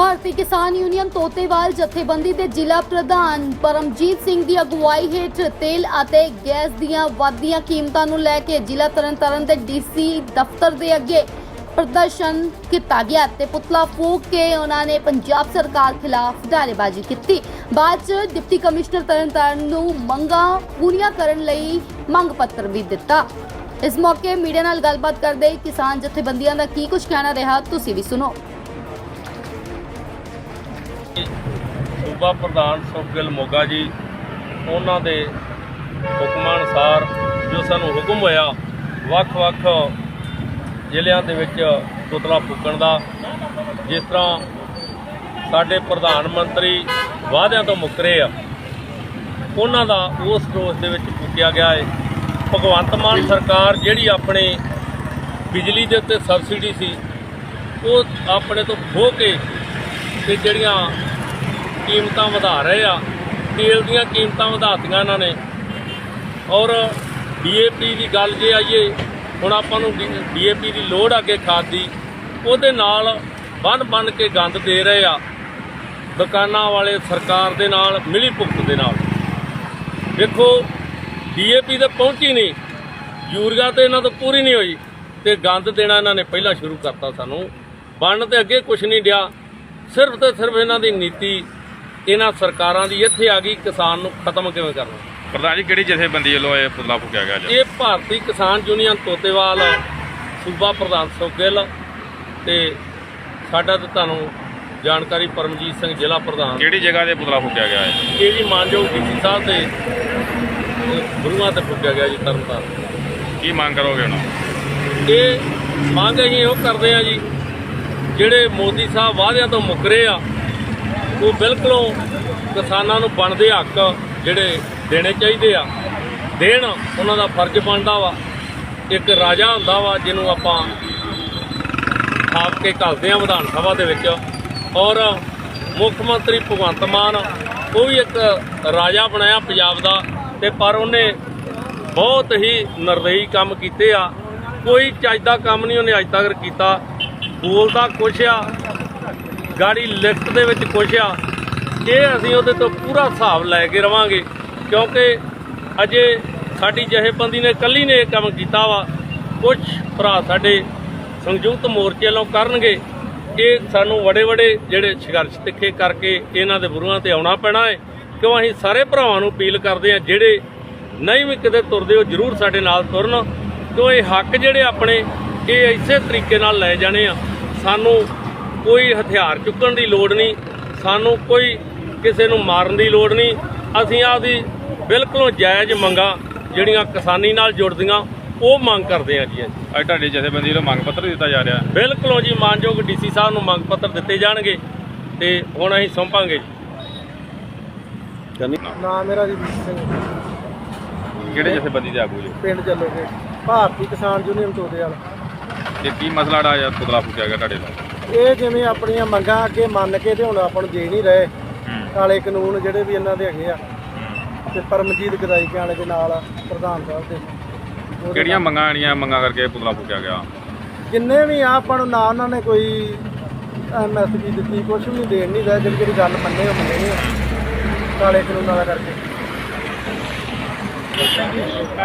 ਭਾਰਤੀ ਕਿਸਾਨ ਯੂਨੀਅਨ ਤੋਤੇਵਾਲ ਜਥੇਬੰਦੀ ਦੇ ਜ਼ਿਲ੍ਹਾ ਪ੍ਰਧਾਨ ਪਰਮਜੀਤ ਸਿੰਘ ਦੀ ਅਗਵਾਈ ਹੇਠ ਤੇਲ ਅਤੇ ਗੈਸ ਦੀਆਂ ਵੱਧਦੀਆਂ ਕੀਮਤਾਂ ਨੂੰ ਲੈ ਕੇ ਜ਼ਿਲ੍ਹਾ ਤਰਨਤਾਰਨ ਦੇ ਡੀਸੀ ਦਫ਼ਤਰ ਦੇ ਅੱਗੇ ਪ੍ਰਦਰਸ਼ਨ ਕੀਤਾ ਗਿਆ ਤੇ ਪੁਤਲਾ ਫੂਕ ਕੇ ਉਹਨਾਂ ਨੇ ਪੰਜਾਬ ਸਰਕਾਰ ਖਿਲਾਫ ਨਾਅਰੇਬਾਜ਼ੀ ਕੀਤੀ। ਬਾਅਦ ਚ ਡਿਪਟੀ ਕਮਿਸ਼ਨਰ ਤਰਨਤਾਰਨ ਨੂੰ ਮੰਗਾਂ ਪੂਰੀਆਂ ਕਰਨ ਲਈ ਮੰਗ ਪੱਤਰ ਵੀ ਦਿੱਤਾ। ਇਸ ਮੌਕੇ ਮੀਡੀਆ ਨਾਲ ਗੱਲਬਾਤ ਕਰਦੇ ਕਿਸਾਨ ਜਥੇਬੰਦੀਆਂ ਦਾ ਕੀ ਕੁਝ ਕਹਿਣਾ ਰਿਹਾ, ਤੁਸੀਂ ਵੀ ਸੁਣੋ। ਸੂਬਾ ਪ੍ਰਧਾਨ ਸੁਖਗਿਲ ਮੋਗਾ ਜੀ, ਉਹਨਾਂ ਦੇ ਹੁਕਮਾਂ ਅਨੁਸਾਰ ਜੋ ਸਾਨੂੰ ਹੁਕਮ ਹੋਇਆ, ਵੱਖ-ਵੱਖ ਜ਼ਿਲ੍ਹਿਆਂ ਦੇ ਵਿੱਚ ਪੁਤਲਾ ਫੂਕਣ ਦਾ, ਜਿਸ ਤਰ੍ਹਾਂ ਸਾਡੇ ਪ੍ਰਧਾਨ ਮੰਤਰੀ ਵਾਅਦਿਆਂ ਤੋਂ ਮੁੱਕਰੇ ਆ, ਉਹਨਾਂ ਦਾ ਉਸ ਰੋਸ ਦੇ ਵਿੱਚ ਫੂਕਿਆ ਗਿਆ ਹੈ ਭਗਵੰਤ ਮਾਨ ਸਰਕਾਰ ਜਿਹੜੀ ਆਪਣੇ ਬਿਜਲੀ ਦੇ ਉੱਤੇ ਸਬਸਿਡੀ ਸੀ, ਉਹ ਆਪਣੇ ਤੋਂ ਖੋਹ ਕੇ ਤੇ ਜਿਹੜੀਆਂ ਕੀਮਤਾਂ ਵਧਾ ਰਹੇ ਆ। ਤੇਲ ਦੀਆਂ ਕੀਮਤਾਂ ਵਧਾਤੀਆਂ ਇਹਨਾਂ ਨੇ। ਔਰ ਡੀਏਪੀ ਦੀ ਗੱਲ ਜੇ ਆਈਏ, ਹੁਣ ਆਪਾਂ ਨੂੰ ਡੀਏਪੀ ਦੀ ਲੋੜ ਆ ਕੇ ਖਾਦ ਦੀ, ਉਹਦੇ ਨਾਲ ਬੰਨ ਬੰਨ ਕੇ ਗੰਦ ਦੇ ਰਹੇ ਆ। ਦੁਕਾਨਾਂ ਵਾਲੇ ਸਰਕਾਰ ਦੇ ਨਾਲ ਮਿਲੀ ਭੁਗਤ ਦੇ ਨਾਲ। ਵੇਖੋ ਡੀਏਪੀ ਤੇ ਪਹੁੰਚੀ ਨਹੀਂ। ਯੂਰੀਆ ਤੇ ਇਹਨਾਂ ਤੋਂ ਪੂਰੀ ਨਹੀਂ ਹੋਈ। ਤੇ ਗੰਦ ਦੇਣਾ ਇਹਨਾਂ ਨੇ ਪਹਿਲਾਂ ਸ਼ੁਰੂ ਕਰਤਾ ਸਾਨੂੰ। ਬਣਨ ਤੇ ਅੱਗੇ ਕੁਝ ਨਹੀਂ ਡਿਆ। ਸਿਰਫ ਤੇ ਸਿਰਫ ਇਹਨਾਂ ਦੀ ਨੀਤੀ ਇਹਨਾਂ ਸਰਕਾਰਾਂ ਦੀ ਇੱਥੇ ਆ ਗਈ ਕਿਸਾਨ ਨੂੰ ਖਤਮ ਕਿਵੇਂ ਕਰਨਾ? ਪ੍ਰਧਾਨ ਜੀ ਕਿਹੜੀ ਜਥੇਬੰਦੀ ਵੱਲੋਂ ਇਹ ਪੁਤਲਾ ਫੂਕਿਆ ਗਿਆ ਜੀ ਇਹ ਭਾਰਤੀ ਕਿਸਾਨ ਯੂਨੀਅਨ ਤੋਤੇਵਾਲ ਸੂਬਾ ਪ੍ਰਧਾਨ ਸੁਖਗਿੱਲ ਤੇ ਸਾਡਾ ਤੇ ਤੁਹਾਨੂੰ ਜਾਣਕਾਰੀ ਪਰਮਜੀਤ ਸਿੰਘ ਜ਼ਿਲ੍ਹਾ ਪ੍ਰਧਾਨ। ਕਿਹੜੀ ਜਗ੍ਹਾ ਤੇ ਪੁਤਲਾ ਫੂਕਿਆ ਗਿਆ ਹੈ ਇਹ? ਜੀ ਮਾਨਯੋਗ ਡੀਸੀ ਸਾਹਿਬ ਦੇ ਅਹ, ਗੁਰੂਆਂ ਤੇ ਫੁੱਕਿਆ ਗਿਆ ਜੀ ਤਰਨਤਾਰਨ। ਕੀ ਮੰਗ ਕਰੋਗੇ ਹੁਣ? ਇਹ ਮੰਗ ਅਸੀਂ ਉਹ ਕਰਦੇ ਆ ਜੀ ਜਿਹੜੇ ਮੋਦੀ ਸਾਹਿਬ ਵਾਅਦਿਆਂ ਤੋਂ ਮੁੱਕਰੇ ਆ ਉਹ ਬਿਲਕੁਲੋਂ ਕਿਸਾਨਾਂ ਨੂੰ ਬਣਦੇ ਹੱਕ ਜਿਹੜੇ ਦੇਣੇ ਚਾਹੀਦੇ ਆ। ਦੇਣ ਉਹਨਾਂ ਦਾ ਫਰਜ਼ ਬਣਦਾ ਵਾ। ਇੱਕ ਰਾਜਾ ਹੁੰਦਾ ਵਾ ਜਿਹਨੂੰ ਆਪਾਂ ਆਪ ਕੇ ਘੱਲਦੇ ਆ ਵਿਧਾਨ ਸਭਾ ਦੇ ਵਿੱਚ। ਔਰ ਮੁੱਖ ਮੰਤਰੀ ਭਗਵੰਤ ਮਾਨ, ਉਹ ਵੀ ਇੱਕ ਰਾਜਾ ਬਣਾਇਆ ਪੰਜਾਬ ਦਾ ਤੇ ਪਰ ਉਹਨੇ ਬਹੁਤ ਹੀ ਨਰਦਈ ਕੰਮ ਕੀਤੇ ਆ। ਕੋਈ ਚੱਜ ਕੰਮ ਨਹੀਂ ਉਹਨੇ ਅੱਜ ਤੱਕ ਕੀਤਾ। ਬੋਲਦਾ ਕੁਛ ਆ ਗਾੜੀ ਲਿਖਤ ਦੇ ਵਿੱਚ ਕੁਛ ਆ, ਇਹ ਅਸੀਂ ਉਹਦੇ ਤੋਂ ਪੂਰਾ ਹਿਸਾਬ ਲੈ ਕੇ ਰਵਾਂਗੇ, ਕਿਉਂਕਿ ਅਜੇ ਸਾਡੀ ਜਥੇਬੰਦੀ ਨੇ ਇਕੱਲੀ ਨੇ ਇਹ ਕੰਮ ਕੀਤਾ ਵਾ। ਕੁਝ ਭਰਾ ਸਾਡੇ ਸੰਯੁਕਤ ਮੋਰਚੇ ਵੱਲੋਂ ਕਰਨਗੇ ਇਹ ਸਾਨੂੰ ਵੱਡੇ ਵੱਡੇ ਜਿਹੜੇ ਸੰਘਰਸ਼ ਤਿੱਖੇ ਕਰਕੇ ਇਹਨਾਂ ਦੇ ਬੁਰੂਆਂ ਤੇ ਆਉਣਾ ਪੈਣਾ ਹੈ ਕਿਉਂ ਅਸੀਂ ਸਾਰੇ ਭਰਾਵਾਂ ਨੂੰ ਅਪੀਲ ਕਰਦੇ ਆ ਜਿਹੜੇ ਨਹੀਂ ਵੀ ਕਿਤੇ ਤੁਰਦੇ ਹੋ ਜਰੂਰ ਸਾਡੇ ਨਾਲ ਤੁਰਨ। ਕਿਉਂ ਇਹ ਹੱਕ ਜਿਹੜੇ ਆਪਣੇ, ਇਹ ਇਸੇ ਤਰੀਕੇ ਨਾਲ ਲੈ ਜਾਣੇ ਆ। ਸਾਨੂੰ ਕੋਈ ਹਥਿਆਰ ਚੁੱਕਣ ਦੀ ਲੋੜ ਨਹੀਂ ਸਾਨੂੰ ਕੋਈ ਕਿਸੇ ਨੂੰ ਮਾਰਨ ਦੀ ਲੋੜ ਨਹੀਂ। ਅਸੀਂ ਆਪਦੀ ਬਿਲਕੁਲ ਜਾਇਜ਼ ਮੰਗਾਂ ਜਿਹੜੀਆਂ ਕਿਸਾਨੀ ਨਾਲ ਜੁੜਦੀਆਂ ਉਹ ਮੰਗ ਕਰਦੇ ਆ ਜੀ ਅੱਜ ਤੁਹਾਡੀ ਜਥੇਬੰਦੀ ਵੱਲੋਂ ਮੰਗ ਪੱਤਰ ਦਿੱਤਾ ਜਾ ਰਿਹਾ। ਬਿਲਕੁਲ ਜੀ ਮਾਨਯੋਗ ਡੀਸੀ ਸਾਹਿਬ ਨੂੰ ਮੰਗ ਪੱਤਰ ਦਿੱਤੇ ਜਾਣਗੇ ਤੇ ਹੁਣ ਅਸੀਂ ਸੌਂਪਾਂਗੇ। ਜੀ ਨਾਮ ਮੇਰਾ ਜੀ ਸਿੰਘ। ਕਿਹੜੇ ਜਥੇਬੰਦੀ ਦੇ ਆਗੂ ਜੀ? ਪਿੰਡ ਚੱਲੋਗੇ ਭਾਰਤੀ ਕਿਸਾਨ ਯੂਨੀਅਨ ਤੋਦੇਵਾਲ ਇਹ ਕੀ ਮਸਲਾ ੜਾ ਜਾਂ ਪੁਤਲਾ ਫੂਕਿਆ ਗਿਆ ਤੁਹਾਡੇ ਨਾਲ? ਇਹ ਜਿਵੇਂ ਆਪਣੀਆਂ ਮੰਗਾਂ ਅੱਗੇ ਮੰਨ ਕੇ ਤੇ ਹੁਣ ਆਪਾਂ ਨੂੰ ਦੇ ਨਹੀਂ ਰਹੇ ਕਾਲੇ ਕਾਨੂੰਨ ਜਿਹੜੇ ਵੀ ਇਹਨਾਂ ਦੇ ਹੈਗੇ ਆ ਤੇ ਪਰਮਜੀਤ ਗਦਾਈ ਵਾਲੇ ਦੇ ਨਾਲ ਆ, ਪ੍ਰਧਾਨ ਸਾਹਿਬ ਦੇ। ਉਹਦੇ ਕਿਹੜੀਆਂ। ਮੰਗਾਂ ਆਣੀਆਂ ਮੰਗਾਂ ਕਰਕੇ ਪੁਤਲਾ ਫੂਕਿਆ ਗਿਆ? ਜਿੰਨੇ ਵੀ ਆ ਆਪਾਂ ਨੂੰ ਨਾ ਉਹਨਾਂ ਨੇ ਕੋਈ ਐਮਐਸਪੀ ਦਿੱਤੀ ਕੁਝ ਵੀ ਦੇਣ ਨਹੀਂ ਰਿਹਾ ਜਿਹੜੀ ਜਿਹੜੀ ਗੱਲ ਮੰਨੇ ਉਹ ਮੰਨੇ ਨਹੀਂ ਕਾਲੇ ਕਾਨੂੰਨਾਂ ਦਾ ਕਰਕੇ।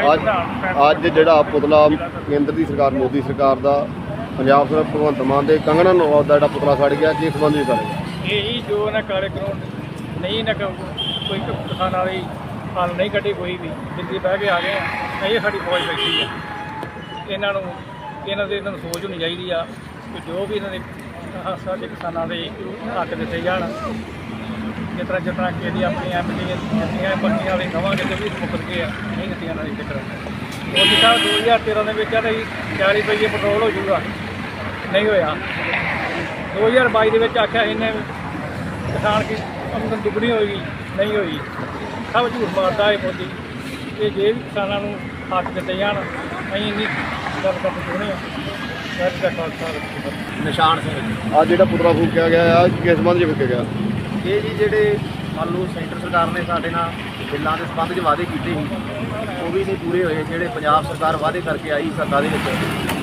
ਅੱਜ ਅੱਜ ਜਿਹੜਾ ਪੁਤਲਾ ਕੇਂਦਰ ਦੀ ਸਰਕਾਰ ਮੋਦੀ ਸਰਕਾਰ ਦਾ ਪੰਜਾਬ ਸਰਕਾਰ ਭਗਵੰਤ ਮਾਨ ਦੇ ਕੰਗਣਾ ਨਵਾਬ ਦਾ ਜਿਹੜਾ ਪੁਤਲਾ ਸੜ ਗਿਆ ਕੀ ਸੰਬੰਧੀ ਕਰੇਗਾ ਇਹੀ ਜੋ ਨਾ ਕਾਲੇ ਕਾਨੂੰਨ ਨਹੀਂ ਨਾ ਕ- ਕੋਈ ਕ- ਕਿਸਾਨਾਂ ਵਾਲੀ ਹੱਲ ਨਹੀਂ ਕੱਢੀ ਕੋਈ ਵੀ। ਦਿੱਲੀ ਬਹਿ ਕੇ ਆ ਗਏ ਆ, ਇਹ ਸਾਡੀ ਫੌਜ ਬੈਠੀ ਆ। ਇਹਨਾਂ ਨੂੰ, ਇਹਨਾਂ ਦੇ ਇਹਨਾਂ ਨੂੰ ਸੋਚ ਹੋਣੀ ਚਾਹੀਦੀ ਆ ਕਿ ਜੋ ਵੀ ਇਹਨਾਂ ਦੇ ਆਹ ਸਾਡੇ ਕਿਸਾਨਾਂ ਦੇ ਹੱਕ ਦਿੱਤੇ ਜਾਣ। ਜਿਸ ਤਰ੍ਹਾਂ ਜਿਸ ਤਰ੍ਹਾਂ ਕਿ ਇਹਦੀ ਆਪਣੀ ਐਮਪੀ ਦਿੱਤੀਆਂ, ਪੱਕੀਆਂ ਵਾਲੇ ਕਵਾਂਗੇ ਤੇ ਵੀ ਮੁੱਕਰ ਗਏ ਆ, ਨਹੀਂ ਦਿੱਤੀਆਂ ਨਾਲ ਫਿਕਰ। ਮੋਦੀ ਸਾਹਿਬ 2013 ਦੇ ਵਿੱਚ ਕਹਿੰਦਾ ਸੀ 40 ਰੁਪਏ ਪੈਟਰੋਲ ਹੋ ਜਾਊਗਾ। ਨਹੀਂ ਹੋਇਆ। 2022 ਦੇ ਵਿੱਚ ਆਖਿਆ ਇਹਨੇ ਕਿਸਾਨ ਕੀ ਆਮਦਨ ਦੁੱਗਣੀ ਹੋਏਗੀ ਨਹੀਂ ਹੋਈ। ਸਭ ਝੂਠ ਮਾਰਦਾ ਹੈ ਮੋਦੀ। ਇਹ ਜੇ ਵੀ ਕਿਸਾਨਾਂ ਨੂੰ ਹੱਕ ਦਿੱਤੇ ਜਾਣ ਅਸੀਂ ਇੰਨੀ ਗੱਲ ਕਰਦੇ ਚਾਹੁੰਦੇ ਹਾਂ ਵੈਸੇ ਦਾ ਖਾਲਸਾ ਰੱਖੋ ਨਿਸ਼ਾਨ ਸਿੰਘ। ਅੱਜ ਜਿਹੜਾ ਪੁਤਲਾ ਫੂਕਿਆ ਗਿਆ ਆ ਕਿਸ ਸੰਬੰਧ 'ਚ ਫੂਕਿਆ ਗਿਆ? ਇਹ ਜੀ ਜਿਹੜੇ ਮੰਨ ਲਓ ਸੈਂਟਰ ਸਰਕਾਰ ਨੇ ਸਾਡੇ ਨਾਲ ਬਿੱਲਾਂ ਦੇ ਸੰਬੰਧ 'ਚ ਵਾਅਦੇ ਕੀਤੇ ਸੀ ਉਹ ਵੀ ਨਹੀਂ ਪੂਰੇ ਹੋਏ ਜਿਹੜੇ ਪੰਜਾਬ ਸਰਕਾਰ ਵਾਅਦੇ ਕਰਕੇ ਆਈ ਸੱਤਾ ਦੇ ਵਿੱਚ।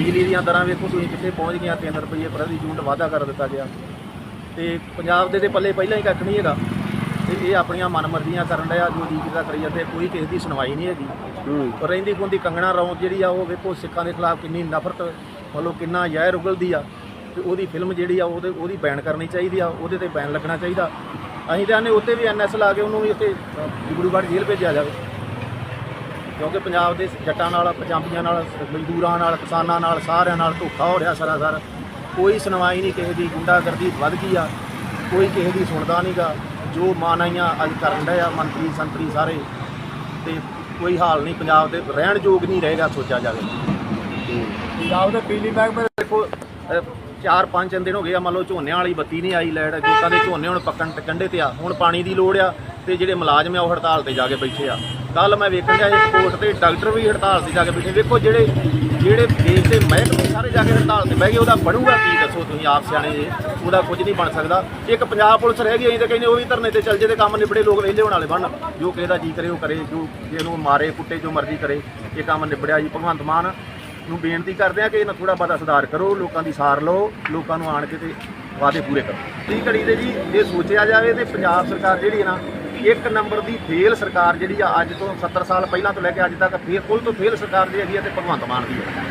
ਬਿਜਲੀ ਦੀਆਂ ਦਰਾਂ ਵੇਖੋ ਤੁਸੀਂ ਕਿੱਥੇ ਪਹੁੰਚ ਗਈਆਂ 3 ਰੁਪਏ ਪ੍ਰਤੀ ਯੂਨਿਟ ਵਾਅਦਾ ਕਰ ਦਿੱਤਾ ਗਿਆ। ਤੇ ਪੰਜਾਬ ਦੇ ਦੇ ਪੱਲੇ ਪਹਿਲਾਂ ਹੀ ਕੱਖ ਨਹੀਂ ਹੈਗਾ। ਤੇ ਇਹ ਆਪਣੀਆਂ ਮਨਮਰਜ਼ੀਆਂ ਕਰਨ ਡਿਆ ਜੋ ਜੀ ਕਿਦਾ ਕਰੀ ਜਾਂਦੇ ਕੋਈ ਕਿਸੇ ਦੀ ਸੁਣਵਾਈ ਨਹੀਂ ਹੈਗੀ। ਹੂੰ। ਪਰ ਰਹਿੰਦੀ ਖੁੰਦੀ ਕੰਗਣਾ ਰੌਂਤ ਜਿਹੜੀ ਆ ਉਹ ਵੇਖੋ ਸਿੱਖਾਂ ਦੇ ਖਿਲਾਫ ਕਿੰਨੀ ਨਫ਼ਰਤ ਮਤਲਬ ਕਿੰਨਾ ਜ਼ਹਿਰ ਉਗਲਦੀ ਆ। ਤੇ ਉਹਦੀ ਫਿਲਮ ਜਿਹੜੀ ਆ ਉਹਦੇ ਉਹਦੀ ਬੈਨ ਕਰਨੀ ਚਾਹੀਦੀ ਆ ਉਹਦੇ ਤੇ ਬੈਨ ਲੱਗਣਾ ਚਾਹੀਦਾ। ਅਸੀਂ ਤਾਂ ਨੇ ਉੱਤੇ ਵੀ ਐਨਐਸ ਲਾ ਕੇ ਉਹਨੂੰ ਵੀ ਉੱਤੇ ਗੁਰੂਗੜ੍ਹ ਜੇਲ੍ਹ ਭੇਜਿਆ ਜਾਵੇ। ਕਿਉਂਕਿ ਪੰਜਾਬ ਦੇ ਜੱਟਾਂ ਨਾਲ, ਪੰਜਾਬੀਆਂ ਨਾਲ, ਮਜ਼ਦੂਰਾਂ ਨਾਲ, ਕਿਸਾਨਾਂ ਨਾਲ, ਸਾਰਿਆਂ ਨਾਲ ਧੋਖਾ ਹੋ ਰਿਹਾ ਸਰਾਸਰ ਕੋਈ ਸੁਣਵਾਈ ਨਹੀਂ, ਕਿਸੇ ਦੀ ਗੁੰਡਾਗਰਦੀ ਵੱਧ ਗਈ ਆ। ਕੋਈ ਕਿਸੇ ਦੀ ਸੁਣਦਾ ਨਹੀਂਗਾ ਜੋ ਮਾਨਾਈਆਂ ਅੱਜ ਕਰਨ ਡਏ ਆ ਮੰਤਰੀ ਸੰਤਰੀ ਸਾਰੇ, ਤੇ ਕੋਈ ਹਾਲ ਨਹੀਂ, ਪੰਜਾਬ ਦੇ ਰਹਿਣ ਯੋਗ ਨਹੀਂ ਰਹੇਗਾ, ਸੋਚਿਆ ਜਾਵੇ। ਪੰਜਾਬ ਦੇ ਬਿਜਲੀ ਮਹਿਕਮੇ ਦੇਖੋ ਚਾਰ ਪੰਜ ਦਿਨ ਹੋ ਗਏ ਆ, ਮੰਨ ਲਓ ਝੋਨਿਆਂ ਵਾਲੀ ਬੱਤੀ ਨਹੀਂ ਆਈ, ਲੈਟ ਲੋਕਾਂ ਦੇ ਝੋਨੇ ਹੁਣ ਪੱਕਣ ਤੇ ਕੰਢੇ ਤੇ ਆ। ਹੁਣ ਪਾਣੀ ਦੀ ਲੋੜ ਆ, ਤੇ ਜਿਹੜੇ ਮੁਲਾਜ਼ਮ ਆ, ਉਹ ਹੜਤਾਲ ਤੇ ਜਾ ਕੇ ਬੈਠੇ ਆ। ਕੱਲ ਮੈਂ ਵੇਖਣ ਗਿਆ ਕੋਰਟ ਤੇ ਡਾਕਟਰ ਵੀ ਹੜਤਾਲ ਸੀ ਜਾ ਕੇ ਬੈਠੇ। ਵੇਖੋ ਜਿਹੜੇ ਜਿਹੜੇ ਦੇਸ਼ ਦੇ ਮਹਿਕਮੇ ਸਾਰੇ ਜਾ ਕੇ ਹੜਤਾਲ ਤੇ ਬਹਿ ਗਏ, ਉਹਦਾ ਬਣੂਗਾ ਕੀ ਦੱਸੋ ਤੁਸੀਂ ਆਪ ਸਿਆਣੇ ਜੇ, ਉਹਦਾ ਕੁਝ ਨਹੀਂ ਬਣ ਸਕਦਾ। ਇੱਕ ਪੰਜਾਬ ਪੁਲਿਸ ਰਹਿ ਗਈ, ਅਸੀਂ ਤਾਂ ਕਹਿੰਦੇ ਉਹ ਵੀ ਧਰਨੇ ਤੇ ਚੱਲ ਜੇ ਤੇ ਕੰਮ ਨਿਬੜੇ, ਲੋਕ ਵਿਹਲੇ ਹੋਣ ਵਾਲੇ ਬਣ। ਜੋ ਕਿਸੇ ਦਾ ਜੀ ਕਰੇ, ਉਹ ਕਰੇ, ਜੋ ਜਿਹਨੂੰ ਮਾਰੇ, ਕੁੱਟੇ, ਜੋ ਮਰਜ਼ੀ ਕਰੇ, ਇਹ ਕੰਮ ਨਿਬੜਿਆ ਜੀ। ਭਗਵੰਤ ਮਾਨ ਨੂੰ ਬੇਨਤੀ ਕਰਦੇ ਆ ਕਿ ਇਹਨਾਂ ਥੋੜਾ ਬਹੁਤਾ ਸੁਧਾਰ ਕਰੋ, ਲੋਕਾਂ ਦੀ ਸਾਰ ਲਓ, ਲੋਕਾਂ ਨੂੰ ਆਣ ਕੇ ਤੇ ਵਾਅਦੇ ਪੂਰੇ ਕਰੋ। ਠੀਕ ਘੜੀ ਦੇ ਜੀ ਇਹ ਸੋਚਿਆ ਜਾਵੇ ਤੇ ਪੰਜਾਬ ਸਰਕਾਰ ਜਿਹੜੀ ਹੈ ਨਾ ਇੱਕ ਨੰਬਰ ਦੀ ਫੇਲ ਸਰਕਾਰ ਜਿਹੜੀ ਆ ਅੱਜ ਤੋਂ 70 ਸਾਲ ਪਹਿਲਾਂ ਤੋਂ ਲੈ ਕੇ ਅੱਜ ਤੱਕ ਫੇਲ ਕੁੱਲ ਤੋਂ ਫੇਲ ਸਰਕਾਰ ਜਿਹੜੀ ਹੈਗੀ ਆ ਤੇ ਭਗਵੰਤ ਮਾਨ ਦੀ ਹੈ